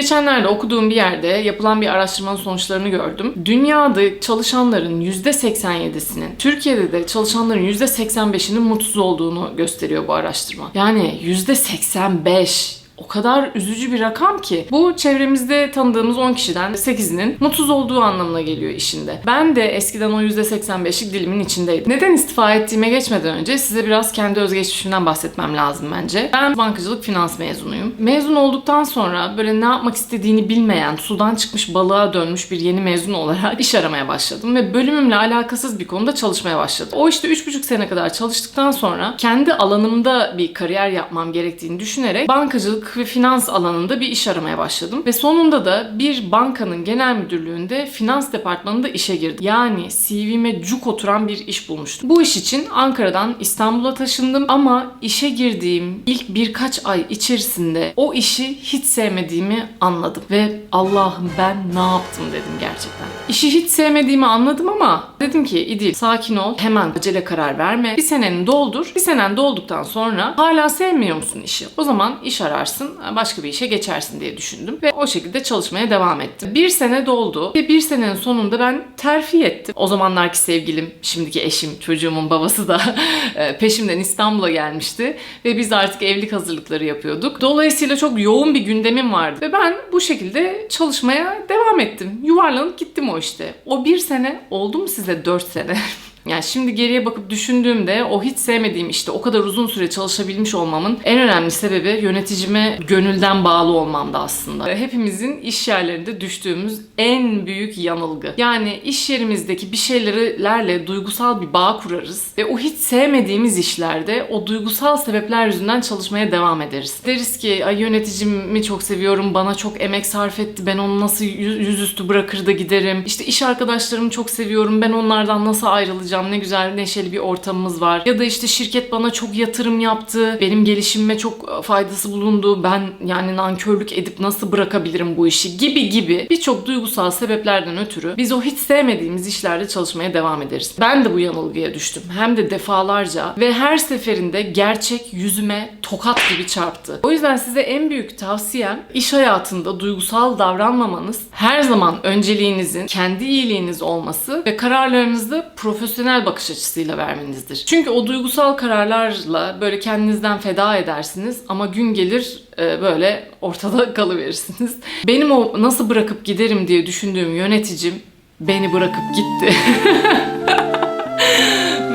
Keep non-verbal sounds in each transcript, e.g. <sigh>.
geçenlerde okuduğum bir yerde yapılan bir araştırmanın sonuçlarını gördüm. Dünyada çalışanların %87'sinin, Türkiye'de de çalışanların %85'inin mutsuz olduğunu gösteriyor bu araştırma. Yani %85 o kadar üzücü bir rakam ki. Bu çevremizde tanıdığımız 10 kişiden 8'inin mutsuz olduğu anlamına geliyor işinde. Ben de eskiden o %85'lik dilimin içindeydim. Neden istifa ettiğime geçmeden önce size biraz kendi özgeçmişimden bahsetmem lazım bence. Ben bankacılık finans mezunuyum. Mezun olduktan sonra böyle ne yapmak istediğini bilmeyen, sudan çıkmış balığa dönmüş bir yeni mezun olarak <laughs> iş aramaya başladım ve bölümümle alakasız bir konuda çalışmaya başladım. O işte 3,5 sene kadar çalıştıktan sonra kendi alanımda bir kariyer yapmam gerektiğini düşünerek bankacılık ve finans alanında bir iş aramaya başladım. Ve sonunda da bir bankanın genel müdürlüğünde finans departmanında işe girdim. Yani CV'me cuk oturan bir iş bulmuştum. Bu iş için Ankara'dan İstanbul'a taşındım ama işe girdiğim ilk birkaç ay içerisinde o işi hiç sevmediğimi anladım. Ve Allah'ım ben ne yaptım dedim gerçekten. İşi hiç sevmediğimi anladım ama dedim ki İdil sakin ol hemen acele karar verme. Bir seneni doldur. Bir senen dolduktan sonra hala sevmiyor musun işi? O zaman iş ararsın başka bir işe geçersin diye düşündüm ve o şekilde çalışmaya devam ettim. Bir sene doldu ve bir senenin sonunda ben terfi ettim. O zamanlarki sevgilim, şimdiki eşim, çocuğumun babası da <laughs> e, peşimden İstanbul'a gelmişti ve biz artık evlilik hazırlıkları yapıyorduk. Dolayısıyla çok yoğun bir gündemim vardı ve ben bu şekilde çalışmaya devam ettim. Yuvarlanıp gittim o işte. O bir sene oldu mu size dört sene? <laughs> Yani şimdi geriye bakıp düşündüğümde o hiç sevmediğim işte o kadar uzun süre çalışabilmiş olmamın en önemli sebebi yöneticime gönülden bağlı olmamda aslında. Hepimizin iş yerlerinde düştüğümüz en büyük yanılgı. Yani iş yerimizdeki bir şeylerle duygusal bir bağ kurarız ve o hiç sevmediğimiz işlerde o duygusal sebepler yüzünden çalışmaya devam ederiz. Deriz ki ay yöneticimi çok seviyorum, bana çok emek sarf etti, ben onu nasıl yüzüstü bırakır da giderim. İşte iş arkadaşlarımı çok seviyorum, ben onlardan nasıl ayrılacağım ne güzel neşeli bir ortamımız var. Ya da işte şirket bana çok yatırım yaptı. Benim gelişimime çok faydası bulundu. Ben yani nankörlük edip nasıl bırakabilirim bu işi gibi gibi birçok duygusal sebeplerden ötürü biz o hiç sevmediğimiz işlerde çalışmaya devam ederiz. Ben de bu yanılgıya düştüm. Hem de defalarca ve her seferinde gerçek yüzüme tokat gibi çarptı. O yüzden size en büyük tavsiyem iş hayatında duygusal davranmamanız, her zaman önceliğinizin kendi iyiliğiniz olması ve kararlarınızda profesyonel rasyonel bakış açısıyla vermenizdir. Çünkü o duygusal kararlarla böyle kendinizden feda edersiniz ama gün gelir e, böyle ortada <laughs> kalıverirsiniz. Benim o nasıl bırakıp giderim diye düşündüğüm yöneticim beni bırakıp gitti. <laughs>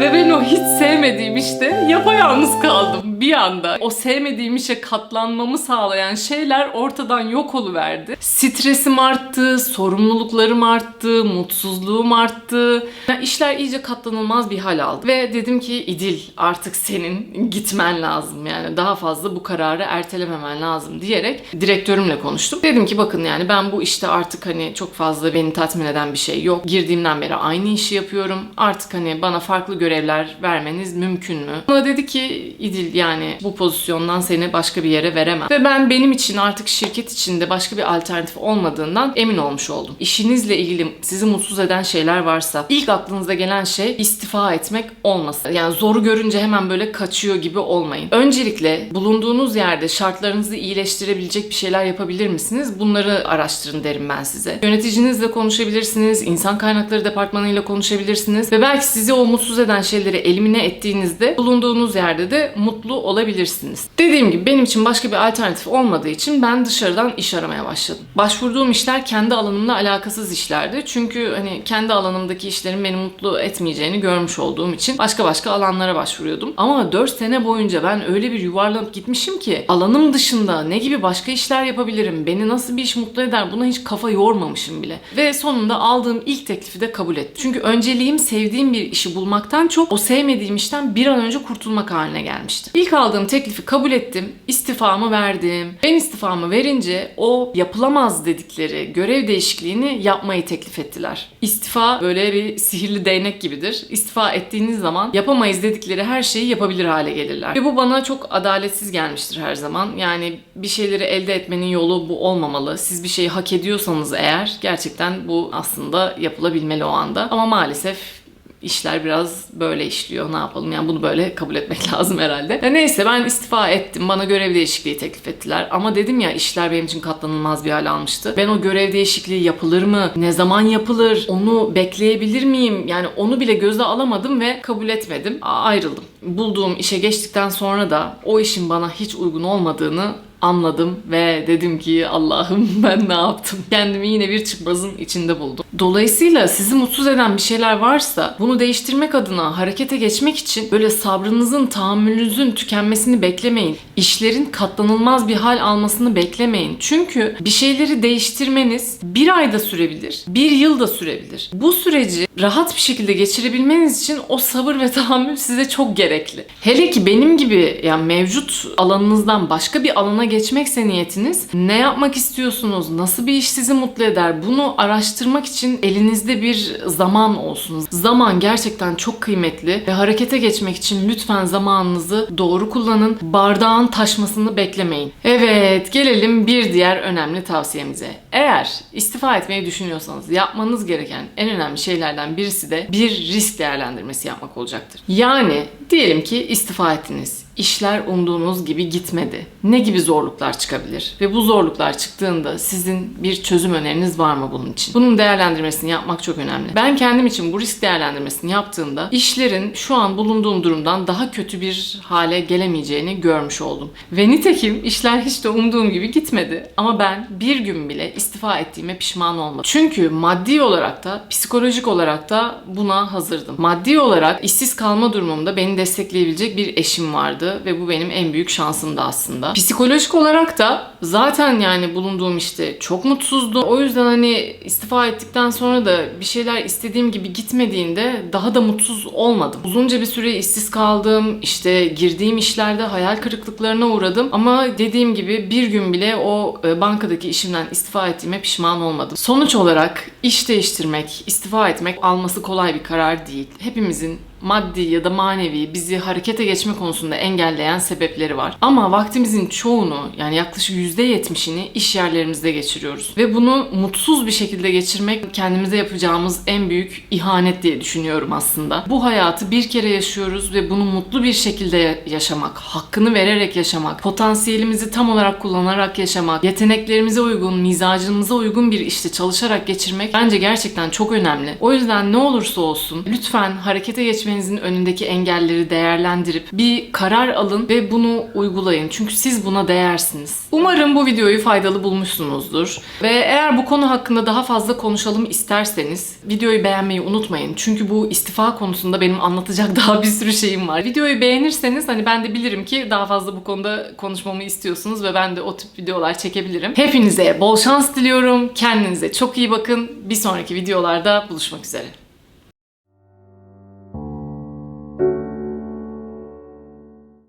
Ve ben o hiç sevmediğim işte yapayalnız kaldım bir anda. O sevmediğim işe katlanmamı sağlayan şeyler ortadan yok oluverdi. Stresim arttı, sorumluluklarım arttı, mutsuzluğum arttı. Yani işler iyice katlanılmaz bir hal aldı. Ve dedim ki İdil artık senin gitmen lazım. Yani daha fazla bu kararı ertelememen lazım diyerek direktörümle konuştum. Dedim ki bakın yani ben bu işte artık hani çok fazla beni tatmin eden bir şey yok. Girdiğimden beri aynı işi yapıyorum. Artık hani bana farklı görevler vermeniz mümkün mü? Bana dedi ki İdil yani bu pozisyondan seni başka bir yere veremem. Ve ben benim için artık şirket içinde başka bir alternatif olmadığından emin olmuş oldum. İşinizle ilgili sizi mutsuz eden şeyler varsa ilk aklınıza gelen şey istifa etmek olmasın. Yani zoru görünce hemen böyle kaçıyor gibi olmayın. Öncelikle bulunduğunuz yerde şartlarınızı iyileştirebilecek bir şeyler yapabilir misiniz? Bunları araştırın derim ben size. Yöneticinizle konuşabilirsiniz, insan kaynakları departmanıyla konuşabilirsiniz ve belki sizi o mutsuz eden şeyleri elimine ettiğinizde bulunduğunuz yerde de mutlu olabilirsiniz. Dediğim gibi benim için başka bir alternatif olmadığı için ben dışarıdan iş aramaya başladım. Başvurduğum işler kendi alanımla alakasız işlerdi. Çünkü hani kendi alanımdaki işlerin beni mutlu etmeyeceğini görmüş olduğum için başka başka alanlara başvuruyordum. Ama 4 sene boyunca ben öyle bir yuvarlanıp gitmişim ki alanım dışında ne gibi başka işler yapabilirim, beni nasıl bir iş mutlu eder buna hiç kafa yormamışım bile. Ve sonunda aldığım ilk teklifi de kabul ettim. Çünkü önceliğim sevdiğim bir işi bulmaktan çok o sevmediğim işten bir an önce kurtulmak haline gelmişti. İlk aldığım teklifi kabul ettim. İstifamı verdim. Ben istifamı verince o yapılamaz dedikleri görev değişikliğini yapmayı teklif ettiler. İstifa böyle bir sihirli değnek gibidir. İstifa ettiğiniz zaman yapamayız dedikleri her şeyi yapabilir hale gelirler. Ve bu bana çok adaletsiz gelmiştir her zaman. Yani bir şeyleri elde etmenin yolu bu olmamalı. Siz bir şeyi hak ediyorsanız eğer gerçekten bu aslında yapılabilmeli o anda. Ama maalesef işler biraz böyle işliyor. Ne yapalım? Yani bunu böyle kabul etmek <laughs> lazım herhalde. Ya neyse ben istifa ettim. Bana görev değişikliği teklif ettiler. Ama dedim ya işler benim için katlanılmaz bir hal almıştı. Ben o görev değişikliği yapılır mı? Ne zaman yapılır? Onu bekleyebilir miyim? Yani onu bile göze alamadım ve kabul etmedim. Ayrıldım. Bulduğum işe geçtikten sonra da o işin bana hiç uygun olmadığını anladım ve dedim ki Allah'ım <laughs> ben ne yaptım? Kendimi yine bir çıkmazın içinde buldum. Dolayısıyla sizi mutsuz eden bir şeyler varsa bunu değiştirmek adına harekete geçmek için böyle sabrınızın, tahammülünüzün tükenmesini beklemeyin. İşlerin katlanılmaz bir hal almasını beklemeyin. Çünkü bir şeyleri değiştirmeniz bir ayda sürebilir, bir yıl da sürebilir. Bu süreci rahat bir şekilde geçirebilmeniz için o sabır ve tahammül size çok gerekli. Hele ki benim gibi yani mevcut alanınızdan başka bir alana geçmekse niyetiniz ne yapmak istiyorsunuz, nasıl bir iş sizi mutlu eder bunu araştırmak için elinizde bir zaman olsun. Zaman gerçekten çok kıymetli ve harekete geçmek için lütfen zamanınızı doğru kullanın. Bardağın taşmasını beklemeyin. Evet gelelim bir diğer önemli tavsiyemize. Eğer istifa etmeyi düşünüyorsanız yapmanız gereken en önemli şeylerden birisi de bir risk değerlendirmesi yapmak olacaktır. Yani diyelim ki istifa ettiniz işler umduğunuz gibi gitmedi. Ne gibi zorluklar çıkabilir? Ve bu zorluklar çıktığında sizin bir çözüm öneriniz var mı bunun için? Bunun değerlendirmesini yapmak çok önemli. Ben kendim için bu risk değerlendirmesini yaptığımda işlerin şu an bulunduğum durumdan daha kötü bir hale gelemeyeceğini görmüş oldum. Ve nitekim işler hiç de umduğum gibi gitmedi. Ama ben bir gün bile istifa ettiğime pişman olmadım. Çünkü maddi olarak da psikolojik olarak da buna hazırdım. Maddi olarak işsiz kalma durumumda beni destekleyebilecek bir eşim vardı ve bu benim en büyük şansımdı aslında. Psikolojik olarak da zaten yani bulunduğum işte çok mutsuzdum. O yüzden hani istifa ettikten sonra da bir şeyler istediğim gibi gitmediğinde daha da mutsuz olmadım. Uzunca bir süre işsiz kaldım. İşte girdiğim işlerde hayal kırıklıklarına uğradım. Ama dediğim gibi bir gün bile o e, bankadaki işimden istifa ettiğime pişman olmadım. Sonuç olarak iş değiştirmek, istifa etmek alması kolay bir karar değil. Hepimizin maddi ya da manevi bizi harekete geçme konusunda engelleyen sebepleri var. Ama vaktimizin çoğunu yani yaklaşık %70'ini iş yerlerimizde geçiriyoruz. Ve bunu mutsuz bir şekilde geçirmek kendimize yapacağımız en büyük ihanet diye düşünüyorum aslında. Bu hayatı bir kere yaşıyoruz ve bunu mutlu bir şekilde yaşamak, hakkını vererek yaşamak, potansiyelimizi tam olarak kullanarak yaşamak, yeteneklerimize uygun, mizacımıza uygun bir işte çalışarak geçirmek bence gerçekten çok önemli. O yüzden ne olursa olsun lütfen harekete geçmenizin önündeki engelleri değerlendirip bir karar alın ve bunu uygulayın. Çünkü siz buna değersiniz. Umarım bu videoyu faydalı bulmuşsunuzdur. Ve eğer bu konu hakkında daha fazla konuşalım isterseniz videoyu beğenmeyi unutmayın. Çünkü bu istifa konusunda benim anlatacak <laughs> daha bir sürü şeyim var. Videoyu beğenirseniz hani ben de bilirim ki daha fazla bu konuda konuşmamı istiyorsunuz ve ben de o tip videolar çekebilirim. Hepinize bol şans diliyorum. Kendinize çok iyi bakın. Bir sonraki videolarda buluşmak üzere.